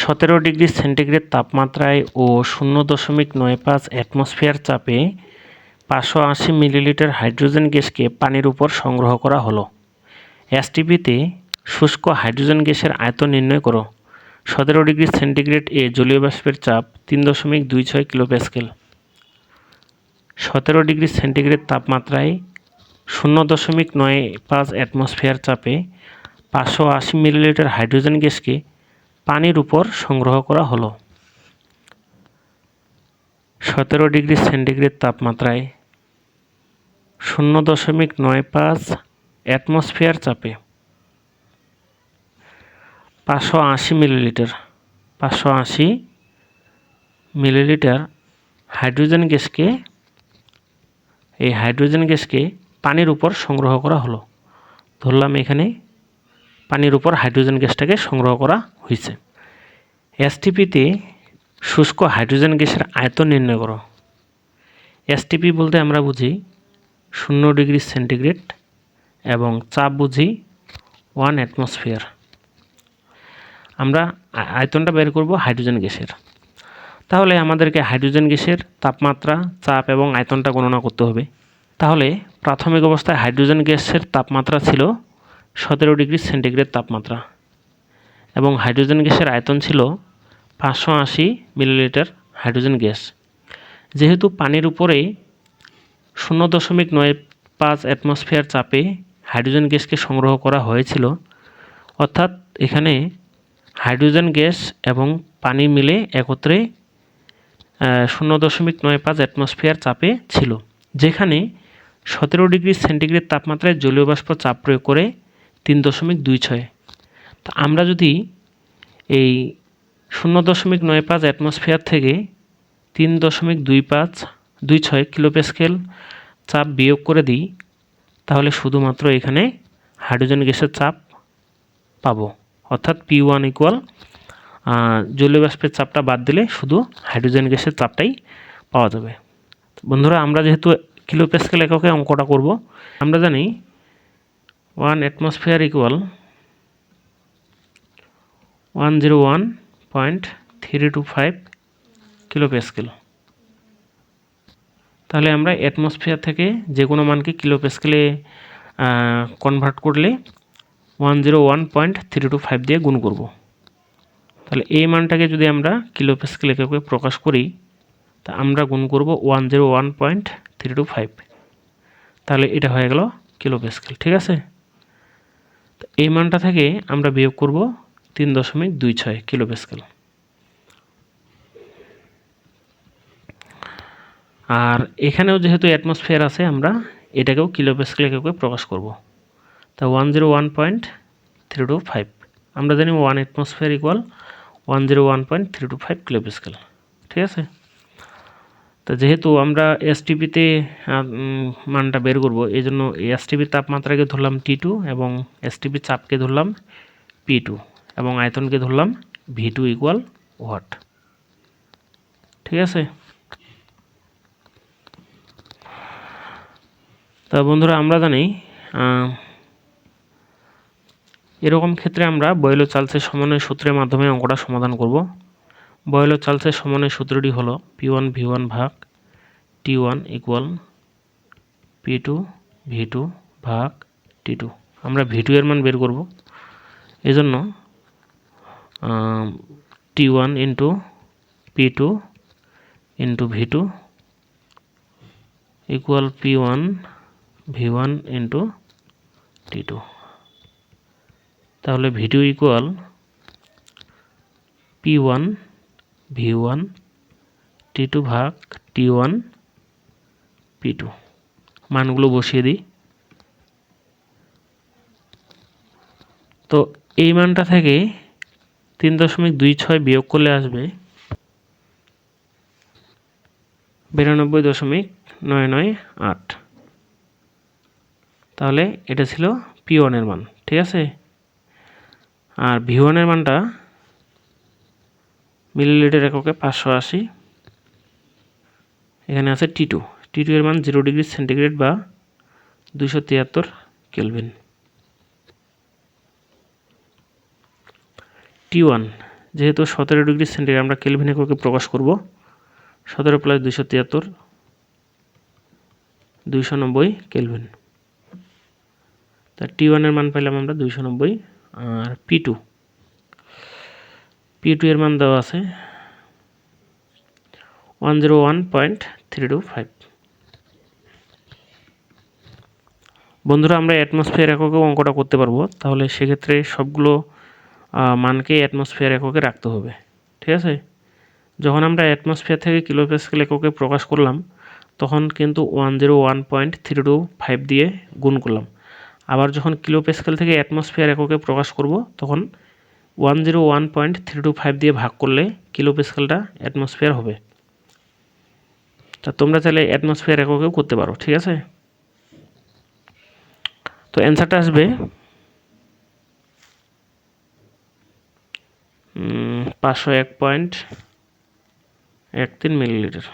সতেরো degree centigrade তাপমাত্রায় ও শূন্য দশমিক নয় পাঁচ অ্যাটমসফিয়ার চাপে পাঁচশো আশি মিলিলিটার হাইড্রোজেন গ্যাসকে পানির উপর সংগ্রহ করা হলো। এসটিপিতে শুষ্ক হাইড্রোজেন গ্যাসের আয়তন নির্ণয় করো। সতেরো ডিগ্রি সেন্টিগ্রেড এ জলীয় বাষ্পের চাপ তিন দশমিক দুই ছয় কিলো প্যাসকেল সতেরো ডিগ্রি সেন্টিগ্রেড তাপমাত্রায় শূন্য দশমিক নয় পাঁচ অ্যাটমসফিয়ার চাপে পাঁচশো আশি মিলিলিটার হাইড্রোজেন গ্যাসকে পানির উপর সংগ্রহ করা হলো। সতেরো ডিগ্রি সেন্টিগ্রেড তাপমাত্রায় শূন্য দশমিক নয় পাঁচ অ্যাটমসফিয়ার চাপে। পাঁচশো আশি মিলিলিটার, পাঁচশো আশি মিলিলিটার হাইড্রোজেন গ্যাসকে, এই হাইড্রোজেন গ্যাসকে পানির উপর সংগ্রহ করা হলো। ধরলাম এখানে পানির উপর হাইড্রোজেন গ্যাসটাকে সংগ্রহ করা হয়েছে। এসটিপিতে শুষ্ক হাইড্রোজেন গ্যাসের আয়তন নির্ণয় করো। এসটিপি বলতে আমরা বুঝি শূন্য ডিগ্রি সেন্টিগ্রেড এবং চাপ বুঝি ওয়ান অ্যাটমসফিয়ার। আমরা আয়তনটা বের করব হাইড্রোজেন গ্যাসের। তাহলে আমাদেরকে হাইড্রোজেন গ্যাসের তাপমাত্রা, চাপ এবং আয়তনটা গণনা করতে হবে। তাহলে প্রাথমিক অবস্থায় হাইড্রোজেন গ্যাসের তাপমাত্রা ছিল সতেরো ডিগ্রি সেন্টিগ্রেড তাপমাত্রা এবং হাইড্রোজেন গ্যাসের আয়তন ছিল পাঁচশো আশি মিলিলিটার হাইড্রোজেন গ্যাস। যেহেতু পানির উপরে শূন্য দশমিক নয় পাঁচ অ্যাটমসফিয়ার চাপে হাইড্রোজেন গ্যাসকে সংগ্রহ করা হয়েছিল, অর্থাৎ এখানে হাইড্রোজেন গ্যাস এবং পানি মিলে একত্রে শূন্য দশমিক নয় পাঁচ অ্যাটমসফিয়ার চাপে ছিল, যেখানে সতেরো ডিগ্রি সেন্টিগ্রেড তাপমাত্রায় জলীয় বাষ্প চাপ প্রয়োগ করে তিন দশমিক দুই ছয়। তা আমরা যদি এই শূন্য দশমিক নয় পাঁচ অ্যাটমসফিয়ার থেকে তিন দশমিক দুই পাঁচ দুই ছয় কিলোপেস্কেল চাপ বিয়োগ করে দিই, তাহলে শুধুমাত্র এখানে হাইড্রোজেন গ্যাসের চাপ পাবো। অর্থাৎ পি ওয়ান ইকুয়াল জলীয় বাষ্পের চাপটা বাদ দিলে শুধু হাইড্রোজেন গ্যাসের চাপটাই পাওয়া যাবে। বন্ধুরা, আমরা যেহেতু কিলো প্যাসকেল এককে অঙ্কটা করব, আমরা জানি one atmosphere equal one zero one point three two five kilo pascal তাহলে আমরা অ্যাটমসফিয়ার থেকে যে কোনো মানকে কিলো প্যাসকেলে কনভার্ট করলে one zero one point three two five দিয়ে গুণ করব। তাহলে এই মানটাকে যদি আমরা কিলো প্যাসকেল এককে প্রকাশ করি, তা আমরা গুণ করব one zero one point three two five তাহলে এটা হয়ে গেল কিলো প্যাসকেল ঠিক আছে? এই মানটা থেকে আমরা বিয়োগ করব তিন দশমিক দুই ছয় কিলো প্যাসকেল আর এখানেও যেহেতু অ্যাটমসফিয়ার আছে, আমরা এটাকেও কিলো প্যাসকেল এককে প্রকাশ করব। তা one zero one point three two five. আমরা জানি one atmosphere equal one zero one point three two five kilo pascal ঠিক আছে? তো যেহেতু আমরা এসটিপিতে মানটা বের করব, এই জন্য এসটিপির তাপমাত্রাকে ধরলাম টি টু এবং এসটিপির চাপকে ধরলাম পি টু এবং আয়তনকে ধরলাম ভি টু ইকুয়াল ওয়াট ঠিক আছে? তা বন্ধুরা, আমরা জানি এরকম ক্ষেত্রে আমরা বয়লো চালসের সমন্বয় সূত্রের মাধ্যমে অঙ্কটা সমাধান করব। বয়লো চালসের সমন্বয় সূত্রটি হলো পি ওয়ান ভি ওয়ান ভাগ T one equal P two V two ভাগ টি টু আমরা ভি টু এর মান বের করব। এজন্য T one into P two into V two equal P one V one into T two তাহলে V two equal P one V one, T two ভাগ T one, P two. মানগুলো বসিয়ে দিই। তো এই মানটা থেকে তিন দশমিক দুই ছয় বিয়োগ করলে আসবে বিরানব্বই দশমিক নয় নয় আট। তাহলে এটা ছিল পি ওয়ানের মান, ঠিক আছে? আর ভি ওয়ানের মানটা মিলিলিটার এককে পাঁচশো আশি। এখানে আছে টি টু টি টু এর মান জিরো ডিগ্রি সেন্টিগ্রেড বা দুশো তিয়াত্তর কেলভিন টি ওয়ান যেহেতু সতেরো ডিগ্রি সেন্টিগ্রেড আমরা কেলভিন এককে প্রকাশ করব। সতেরো প্লাস দুইশো তিয়াত্তর, দুইশো নব্বই কেলভিন তা টি ওয়ানের মান পাইলাম আমরা দুইশো নব্বই। আর পি টু পি টু এর মান দেওয়া আছে one zero one point three two five বন্ধুরা, আমরা অ্যাটমসফিয়ার এককে অঙ্কটা করতে পারব। তাহলে সেক্ষেত্রে সবগুলো মানকে অ্যাটমসফিয়ার এককে রাখতে হবে। ঠিক আছে? যখন আমরা অ্যাটমসফিয়ার থেকে কিলোপ্যাসকেল এককে প্রকাশ করলাম, তখন কিন্তু one zero one point three two five দিয়ে গুণ করলাম। আবার যখন কিলোপ্যাসকেল থেকে অ্যাটমসফিয়ার এককে প্রকাশ করব, তখন one zero one point three two five দিয়ে ভাগ করলে কিলোপ্যাসকেলটা অ্যাটমসফিয়ার হবে। তা তোমরা চাইলে অ্যাটমসফিয়ার এককেও করতে পারো, ঠিক আছে? তো অ্যান্সারটা আসবে পাঁচশো এক পয়েন্ট এক তিন মিলিলিটার